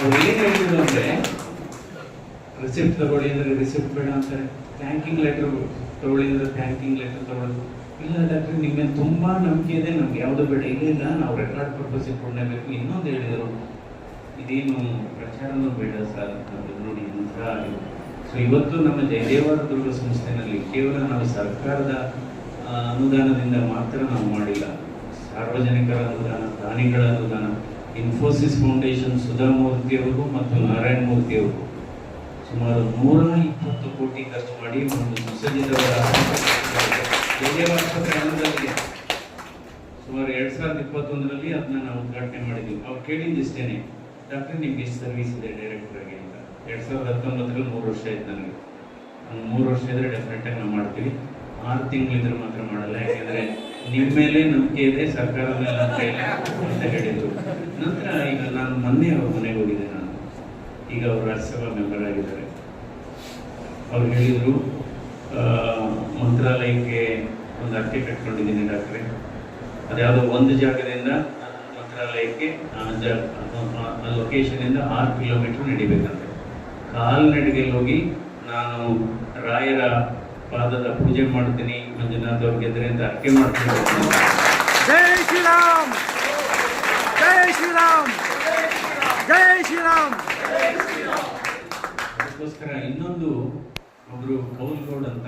ಅವ್ರು ಏನು ಹೇಳ್ತಿದ್ರು ಅಂದರೆ ರಿಸಿಪ್ಟ್ ತಗೊಳ್ಳಿ ಅಂದರೆ ರಿಸಿಪ್ಟ್ ಬೇಡ ಅಂತಾರೆ. ಥ್ಯಾಂಕಿಂಗ್ ಲೆಟರ್ ತಗೊಳ್ಳಿ ಅಂದರೆ ಥ್ಯಾಂಕಿಂಗ್ ಲೆಟರ್ ತಗೊಳ್ಳೋದು. ಇಲ್ಲ ಡಾಕ್ಟ್ರಿ ನಿಮಗೆ ತುಂಬ ನಂಬಿಕೆ ಇದೆ, ನಮ್ಗೆ ಯಾವುದು ಬೇಡ. ಇಲ್ಲ ನಾವು ರೆಕಾರ್ಡ್ ಪರ್ಪಸ್ ಕೊಡಲೇಬೇಕು ಇನ್ನೊಂದು ಹೇಳಿದರು. ಇದೇನು ಪ್ರಚಾರನೂ ಬೇಡ ಸರ್. ಅದು ನೋಡಿ ಅಂತ ಸೊ ಇವತ್ತು ನಮ್ಮ ಜಯದೇವರ ದುರ್ಗ ಸಂಸ್ಥೆನಲ್ಲಿ ಕೇವಲ ನಾವು ಸರ್ಕಾರದ ಅನುದಾನದಿಂದ ಮಾತ್ರ ನಾವು ಮಾಡಿಲ್ಲ. ಸಾರ್ವಜನಿಕರ ಅನುದಾನ, ದಾನಿಗಳ ಅನುದಾನ. ಇನ್ಫೋಸಿಸ್ ಫೌಂಡೇಶನ್ ಸುಧಾಮೂರ್ತಿಯವರು ಮತ್ತು ನಾರಾಯಣ ಮೂರ್ತಿ ಅವರು. ಸುಮಾರು ನೂರ ಇಪ್ಪತ್ತು ಕೋಟಿ ಖರ್ಚು ಮಾಡಿ ಒಂದು ಸುಸಜ್ಜಿತವಾದ ಆಸ್ಪತ್ರೆ ಸುಮಾರು ಎರಡು ಸಾವಿರದ ಇಪ್ಪತ್ತೊಂದರಲ್ಲಿ ಅದನ್ನ ನಾವು ಉದ್ಘಾಟನೆ ಮಾಡಿದ್ದೀವಿ ಅವ್ರು ಕೇಳಿದ್ದು ಇಷ್ಟೇನೆ, ಡಾಕ್ಟರ್, ನಿಮ್ಗೆ ಎಷ್ಟು ಸರ್ವಿಸ್ ಇದೆ ಡೈರೆಕ್ಟರ್ ಆಗಿ ಅಂತ. ಎರಡು ಸಾವಿರದ ಹತ್ತೊಂಬತ್ತರಲ್ಲಿ ಮೂರು ವರ್ಷ ಆಯ್ತು ನನಗೆ. ಒಂದು ಮೂರು ವರ್ಷ ಇದ್ರೆ ಡೆಫಿನೆಟ್ ಆಗಿ ನಾವು ಮಾಡ್ತೀವಿ. ಆರು ತಿಂಗಳಿದ್ರೆ ಮಾತ್ರ ಮಾಡಲ್ಲ, ಯಾಕೆಂದ್ರೆ ನಿಮ್ಮ ಮೇಲೆ ನಂಬಿಕೆ ಇದೆ, ಸರ್ಕಾರದ ಮೇಲೆ ನಂಬಿಕೆ ಇಲ್ಲ ಅಂತ ಹೇಳಿದ್ರು. ನಂತರ ಈಗ ನಾನು ಮೊನ್ನೆ ಅವ್ರ ಮನೆಗೆ ಹೋಗಿದ್ದೆ ನಾನು. ಈಗ ಅವರು ರಾಜ್ಯಸಭಾ ಮೆಂಬರ್ ಆಗಿದ್ದಾರೆ. ಅವ್ರು ಹೇಳಿದ್ರು ಮಂತ್ರಾಲಯಕ್ಕೆ ಒಂದು ಅರ್ಕೆ ಕಟ್ಕೊಂಡಿದ್ದೀನಿ ಡಾಕ್ಟ್ರೆ. ಅದ್ಯಾವುದೋ ಒಂದು ಜಾಗದಿಂದ ಮಂತ್ರಾಲಯಕ್ಕೆ, ಆ ಲೊಕೇಶನಿಂದ ಆರು ಕಿಲೋಮೀಟರ್ ನಡಿಬೇಕಂತೆ. ಕಾಲ್ನಡಿಗೆಯಲ್ಲಿ ಹೋಗಿ ನಾನು ರಾಯರ ಪಾದದ ಪೂಜೆ ಮಾಡ್ತೀನಿ ಮಂಜುನಾಥ್ ಅವ್ರು ಗೆದ್ರೆ ಅಂತ ಅರ್ಕೆ ಮಾಡ್ತೀನಿ. ಜೈ ಶ್ರೀರಾಮ್! ಜೈ ಶ್ರೀರಾಮ್! ಜೈ ಶ್ರೀರಾಮ್! ಅದಕ್ಕೋಸ್ಕರ ಇನ್ನೊಂದು ಒಬ್ರು ಕೌಲ್ಗೌಡ್ ಅಂತ